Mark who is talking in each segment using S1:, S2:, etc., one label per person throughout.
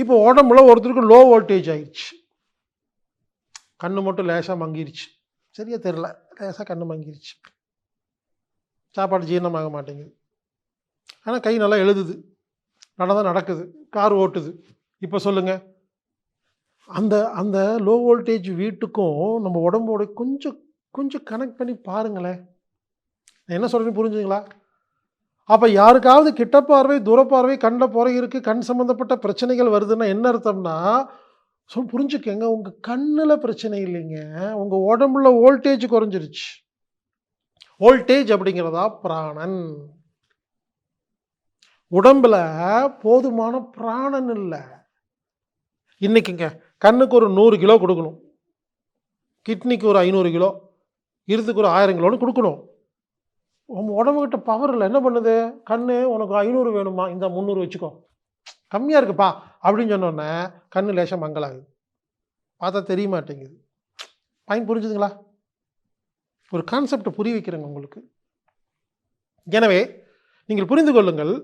S1: இப்போ உடம்புல ஒருத்தருக்கு லோ வோல்டேஜ் ஆயிடுச்சு. கண்ணு மட்டும் லேசாக மங்கிருச்சு. சரியா தெரில லேசாக கண்ணு மங்கிருச்சு. சாப்பாடு ஜீரணமாக மாட்டேங்குது. ஆனால் கை நல்லா எழுதுது. நடந்தால் நடக்குது. கார் ஓட்டுது. இப்போ சொல்லுங்கள் அந்த அந்த லோ வோல்டேஜ் வீட்டுக்கும் நம்ம உடம்போட கொஞ்சம் கொஞ்சம் கனெக்ட் பண்ணி பாருங்களேன். நான் என்ன சொல்கிறேன்னு புரிஞ்சுங்களா அப்போ யாருக்காவது கிட்ட பார்வை தூரப்பார்வை கண்ணில் புறை இருக்குது கண் சம்மந்தப்பட்ட பிரச்சனைகள் வருதுன்னா என்ன அர்த்தம்னா சொல் புரிஞ்சுக்கங்க உங்கள் கண்ணில் பிரச்சனை இல்லைங்க. உங்கள் உடம்புல வோல்டேஜ் குறைஞ்சிருச்சு. வோல்டேஜ் அப்படிங்கிறதா பிராணன். உடம்புல போதுமான பிராணன் இல்லை. இன்றைக்குங்க கண்ணுக்கு ஒரு நூறு கிலோ கொடுக்கணும். கிட்னிக்கு ஒரு ஐநூறு கிலோ இருதுக்கு ஒரு ஆயிரம் கிலோன்னு கொடுக்கணும். உங்கள் உடம்புகிட்ட பவர் இல்லை. என்ன பண்ணுது? கண் உனக்கு ஐநூறு வேணுமா? இந்த முந்நூறு வச்சுக்கோ. கம்மியாக இருக்குப்பா அப்படின்னு சொன்னோன்னே கண் லேசாக மங்கலாகுது. பார்த்தா தெரிய மாட்டேங்குது. பாயிண்ட் புரிஞ்சுதுங்களா? ஒரு கான்செப்டை புரிய வைக்கிறேங்க உங்களுக்கு. எனவே நீங்கள் புரிந்து கொள்ளுங்கள்.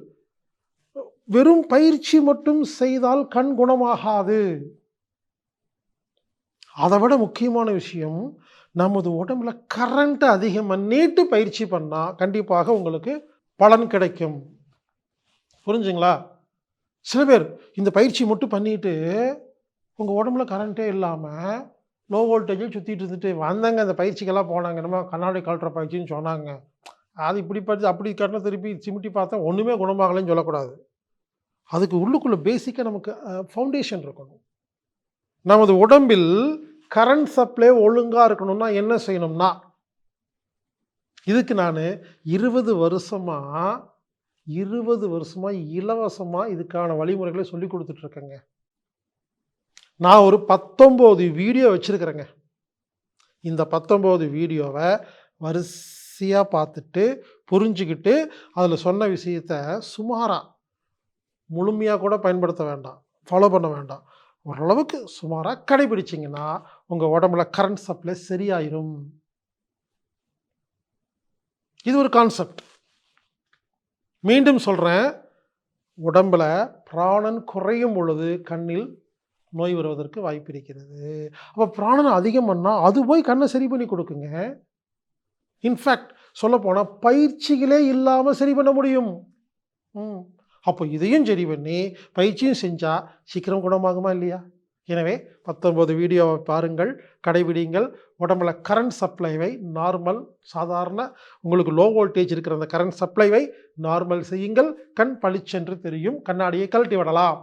S1: வெறும் பயிற்சி மட்டும் செய்தால் கண் குணமாகாது. அதை விட முக்கியமான விஷயம் நமது உடம்புல கரண்ட்டை அதிகமாக நீட்டு பயிற்சி பண்ணால் கண்டிப்பாக உங்களுக்கு பலன் கிடைக்கும். புரிஞ்சுங்களா? சில பேர் இந்த பயிற்சி மட்டும் பண்ணிட்டு உங்கள் உடம்புல கரண்ட்டே இல்லாமல் லோ வோல்டேஜில் சுற்றிட்டு இருந்துட்டு வந்தாங்க அந்த பயிற்சிக்கெல்லாம் போனாங்க. நம்ம கண்ணாடி கழட்டுற பயிற்சின்னு சொன்னாங்க. அது இப்படி படித்து அப்படி கட்டின திருப்பி சிமிட்டி பார்த்தா ஒன்றுமே குணமாகலைன்னு சொல்லக்கூடாது. அதுக்கு உள்ளுக்குள்ளே பேசிக்காக நமக்கு ஃபவுண்டேஷன் இருக்கணும். நமது உடம்பில் கரண்ட் சப்ளை ஒழுங்காக இருக்கணும்னா என்ன செய்யணும்னா இதுக்கு நான் இருபது வருஷமாக இருபது வருஷமாக இலவசமாக இதுக்கான வழிமுறைகளை சொல்லி கொடுத்துட்ருக்கேங்க நான் ஒரு பத்தொம்போது வீடியோ வச்சுருக்கிறேங்க. இந்த பத்தொம்போது வீடியோவை வரிசையாக பார்த்துட்டு புரிஞ்சுக்கிட்டு அதில் சொன்ன விஷயத்த சுமாராக முழுமையாக கூட பயன்படுத்த வேண்டாம். ஃபாலோ பண்ண வேண்டாம். ஓரளவுக்கு சுமாராக கடைபிடிச்சிங்கன்னா உங்கள் உடம்புல கரண்ட் சப்ளை சரியாயிரும். இது ஒரு கான்செப்ட் மீண்டும் சொல்கிறேன் உடம்புல பிராணன் குறையும் பொழுது கண்ணில் நோய் வருவதற்கு வாய்ப்பு இருக்கிறது. அப்போ பிராணன் அதிகம் பண்ணால் அது போய் கண்ணை சரி பண்ணி கொடுக்குங்க. இன்ஃபேக்ட் சொல்லப்போனால் பயிற்சிகளே இல்லாமல் சரி பண்ண முடியும். ம். அப்போ இதையும் சரி பண்ணி பயிற்சியும் செஞ்சால் சீக்கிரம் குணமாகுமா இல்லையா? எனவே பத்தொன்பது வீடியோவை பாருங்கள் கடைபிடிங்கள். உடம்புல கரண்ட் சப்ளைவை நார்மல் சாதாரண உங்களுக்கு லோ வோல்டேஜ் இருக்கிற அந்த கரண்ட் சப்ளைவை நார்மல் செய்யுங்கள். கண் பளிச்சென்று தெரியும். கண்ணாடியை கழட்டி விடலாம்.